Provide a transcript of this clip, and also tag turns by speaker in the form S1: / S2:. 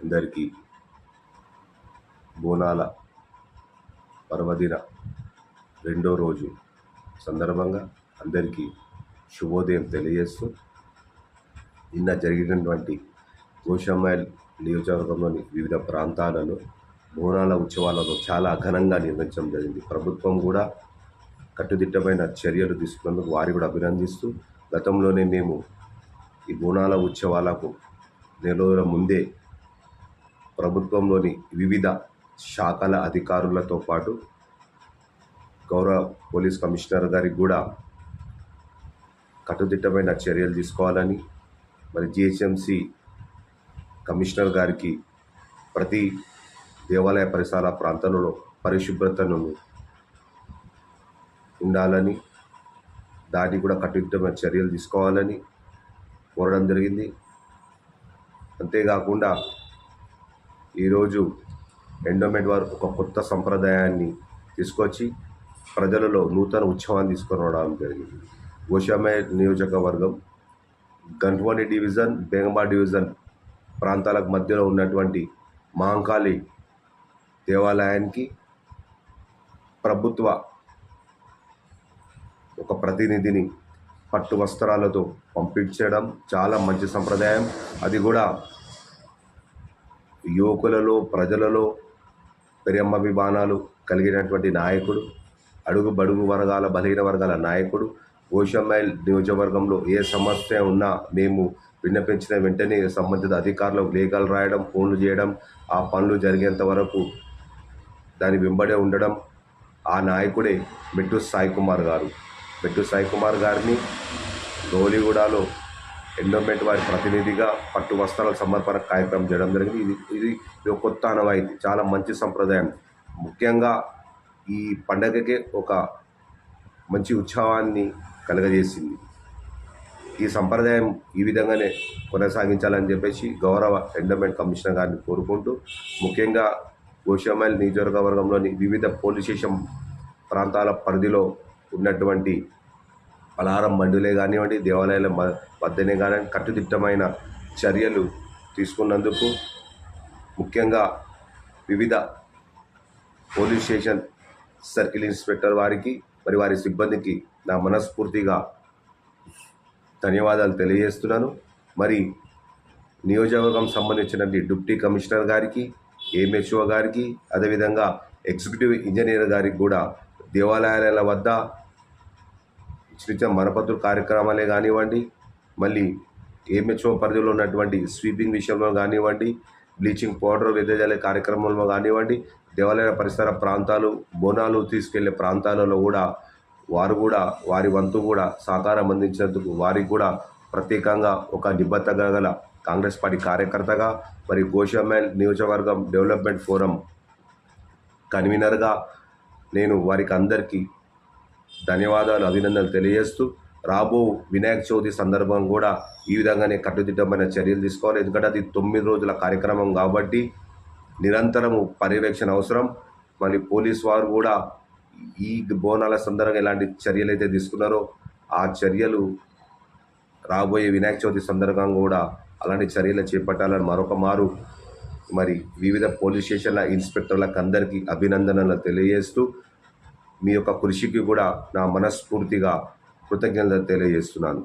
S1: అందరికీ బోనాల పర్వదిన రెండో రోజు సందర్భంగా అందరికీ శుభోదయం తెలియజేస్తూ నిన్న జరిగినటువంటి గోషామైల్ నియోజకవర్గంలోని వివిధ ప్రాంతాలలో బోనాల ఉత్సవాలను చాలా ఘనంగా నిర్వహించడం జరిగింది. ప్రభుత్వం కూడా కట్టుదిట్టమైన చర్యలు తీసుకున్నందుకు వారి కూడా అభినందిస్తూ గతంలోనే మేము ఈ బోనాల ఉత్సవాలకు నెల రోజుల ముందే ప్రభుత్వంలోని వివిధ శాఖల అధికారులతో పాటు గౌరవ పోలీస్ కమిషనర్ గారికి కూడా కట్టుదిట్టమైన చర్యలు తీసుకోవాలని మరి జిహెచ్ఎంసి కమిషనర్ గారికి ప్రతి దేవాలయ పరిసర ప్రాంతంలో పరిశుభ్రతను ఉండాలని దాన్ని కూడా కట్టుదిట్టమైన చర్యలు తీసుకోవాలని కోరడం జరిగింది. అంతేకాకుండా ఈరోజు ఎండోమెంట్ వారు ఒక కొత్త సంప్రదాయాన్ని తీసుకొచ్చి ప్రజలలో నూతన ఉత్సవాన్ని తీసుకొని రావడం జరిగింది. గోషామే నియోజకవర్గం గంట్వాని డివిజన్ బెంగమా డివిజన్ ప్రాంతాలకు మధ్యలో ఉన్నటువంటి మహంకాళి దేవాలయానికి ప్రభుత్వ ఒక ప్రతినిధిని పట్టు వస్త్రాలతో పంపించడం చాలా మంచి సంప్రదాయం. అది కూడా యువకులలో ప్రజలలో ప్రేమ అభిమానాలు కలిగినటువంటి నాయకుడు అడుగు బడుగు వర్గాల బలహీన వర్గాల నాయకుడు ఓషమైల్ నియోజకవర్గంలో ఏ సమస్య ఉన్నా మేము విన్నపించిన వెంటనే సంబంధిత అధికారులకు లేఖలు రాయడం ఫోన్లు చేయడం ఆ పనులు జరిగేంత వరకు దాని వెంబడే ఉండడం ఆ నాయకుడే మెట్టు సాయి కుమార్ గారు. మెట్టు సాయి కుమార్ గారిని గౌలిగూడలో ఎండోమెంట్ వారి ప్రతినిధిగా పట్టు వస్త్రాల సమర్పణ కార్యక్రమం చేయడం జరిగింది. ఇది ఇది ఇది ఒక కొత్త అనవాయితీ చాలా మంచి సంప్రదాయం. ముఖ్యంగా ఈ పండగకే ఒక మంచి ఉత్సవాన్ని కలుగజేసింది. ఈ సంప్రదాయం ఈ విధంగానే కొనసాగించాలని చెప్పేసి గౌరవ ఎండోమెంట్ కమిషనర్ గారిని కోరుకుంటూ ముఖ్యంగా గోషామైల్ నియోజకవర్గంలోని వివిధ పోలీస్ స్టేషన్ ప్రాంతాల పరిధిలో ఉన్నటువంటి పలహారం మండులే కానివ్వండి దేవాలయాల మ- మధ్యనే కానివ్వండి కట్టుదిట్టమైన చర్యలు తీసుకున్నందుకు ముఖ్యంగా వివిధ పోలీస్ స్టేషన్ సర్కిల్ ఇన్స్పెక్టర్ వారికి మరి వారి సిబ్బందికి నా మనస్ఫూర్తిగా ధన్యవాదాలు తెలియజేస్తున్నాను. మరి నియోజకవర్గం సంబంధించినటువంటి డిప్యూటీ కమిషనర్ గారికి ఏఎంహెచ్ఓ గారికి అదేవిధంగా ఎగ్జిక్యూటివ్ ఇంజనీర్ గారికి కూడా దేవాలయాల వద్ద చిన్న మరపతుల కార్యక్రమాలే కానివ్వండి మళ్ళీ ఏఎంహెచ్ఓ పరిధిలో ఉన్నటువంటి స్వీపింగ్ విషయంలో కానివ్వండి బ్లీచింగ్ పౌడర్ వెదజల్లే కార్యక్రమంలో కానివ్వండి దేవాలయ పరిసర ప్రాంతాలు బోనాలు తీసుకెళ్ళే ప్రాంతాలలో కూడా వారు కూడా వారి వంతు కూడా సహకారం అందించినందుకు వారికి కూడా ప్రత్యేకంగా ఒక నిబద్ధత గల కాంగ్రెస్ పార్టీ కార్యకర్తగా మరి గోషామైల్ నియోజకవర్గం డెవలప్మెంట్ ఫోరం కన్వీనర్గా నేను వారికి అందరికీ ధన్యవాదాలు అభినందనలు తెలియజేస్తూ రాబో వినాయక చవితి సందర్భం కూడా ఈ విధంగానే కట్టుదిట్టమైన చర్యలు తీసుకోవాలి. ఎందుకంటే అది తొమ్మిది రోజుల కార్యక్రమం కాబట్టి నిరంతరము పర్యవేక్షణ అవసరం. మళ్ళీ పోలీస్ వారు కూడా ఈ బోనాల సందర్భంగా ఎలాంటి చర్యలు అయితే తీసుకున్నారో ఆ చర్యలు రాబోయే వినాయక చవితి సందర్భంగా కూడా అలాంటి చర్యలు చేపట్టాలని మరొక మారు మరి వివిధ పోలీస్ స్టేషన్ల ఇన్స్పెక్టర్లకు అందరికీ అభినందనలు తెలియజేస్తూ మీ యొక్క కృషికి కూడా నా మనస్ఫూర్తిగా కృతజ్ఞతలు తెలియజేస్తున్నాను.